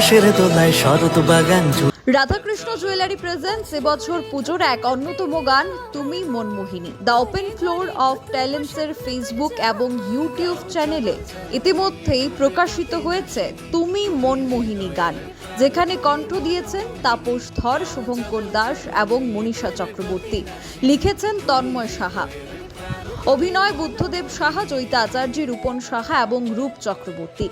শরৎ বাগান Radhakrishna jewellery presents এবছর পুজোর এক অন্যতম গান, তুমি মনমোহিনী। দ্য ওপেন ফ্লোর অফ ট্যালেন্টসের ফেসবুক এবং ইউটিউব চ্যানেলে ইতিমধ্যেই প্রকাশিত হয়েছে তুমি মনমোহিনী গান, যেখানে কণ্ঠ দিয়েছেন তাপস ধর, শুভঙ্কর দাস এবং মনীষা চক্রবর্তী। লিখেছেন তন্ময় সাহা। অভিনয় বুদ্ধদেব সাহা, জয়িতা আচার্য রূপন সাহা এবং রূপ চক্রবর্তী।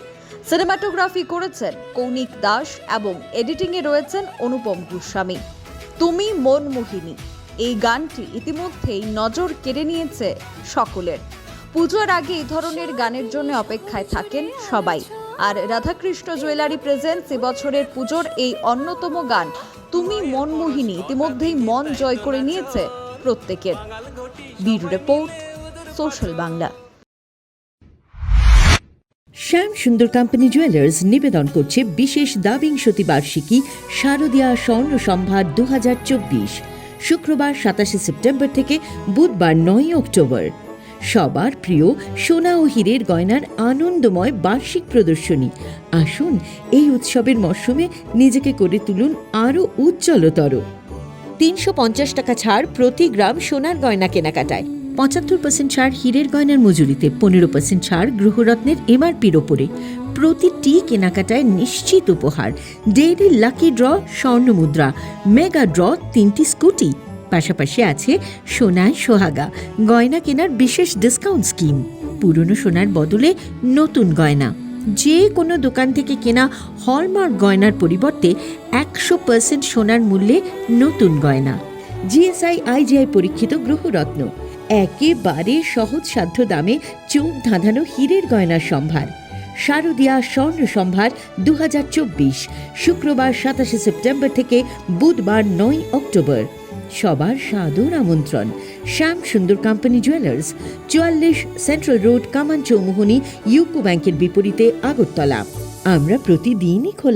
সিনেমাটোগ্রাফি করেছেন কৌনিক দাস এবং এডিটিংয়ে রয়েছেন অনুপম গোস্বামী। তুমি মনমোহিনী এই গানটি ইতিমধ্যেই নজর কেড়ে নিয়েছে সকলের। পুজোর আগে এই ধরনের গানের জন্য অপেক্ষায় থাকেন সবাই। আর রাধাকৃষ্ণ জুয়েলারি প্রেজেন্টস এবছরের পুজোর এই অন্যতম গান, তুমি মনমোহিনী ইতিমধ্যেই মন জয় করে নিয়েছে প্রত্যেকের। Bureau report, social Bangla. Shyam Sundar company jewellers নিবেদন করছে বিশেষ দাবিংশতি বার্ষিকী শারদীয়া স্বর্ণ সম্ভার দু হাজার চব্বিশ। শুক্রবার সাতাশে সেপ্টেম্বর থেকে বুধবার নয় অক্টোবর। সবার প্রিয় সোনা ও হীরের গয়নার আনন্দময় বার্ষিক প্রদর্শনী। আসুন এই উৎসবের মরশুমে নিজেকে করে তুলুন আরও উজ্জ্বলতর। তিনশো পঞ্চাশ টাকা ছাড় প্রতি গ্রাম সোনার গয়না কেনাকাটায়। পঁচাত্তর পার্সেন্ট ছাড় হীরের গয়নার মজুরিতে, পনেরো পার্সেন্ট ছাড় গ্রহরত্নের এমআরপির ওপরে। প্রতিটি কেনাকাটায় নিশ্চিত উপহার। ডেইলি লাকি ড্র, স্বর্ণ মুদ্রা। মেগা ড্র, তিনটি স্কুটি। পাশাপাশি আছে সোনায় সোহাগা। গয়না কেনার বিশেষ ডিসকাউন্ট স্কিম পুরনো সোনার বদলে নতুন গয়না। যে কোনো দোকান থেকে কেনা হলমার্ক গয়নার পরিবর্তে একশো পার্সেন্ট সোনার মূল্যে নতুন গয়না। জিএসআই আইজিআই পরীক্ষিত গ্রহরত্ন। একেবারে সহজসাধ্য দামে চোখ ধাঁধানো হীরের গয়নার সম্ভার। শারদীয়া স্বর্ণ সম্ভার দু শুক্রবার সাতাশে সেপ্টেম্বর থেকে বুধবার নয় অক্টোবর। সবার সাদর আমন্ত্রণ। শ্যাম সুন্দর কোম্পানি জুয়েলার্স, চুয়াল্লিশ central road Kaman Chowmuhani UCO ব্যাংকের বিপরীতে আগরতলা। আমরা প্রতিদিনই খোলা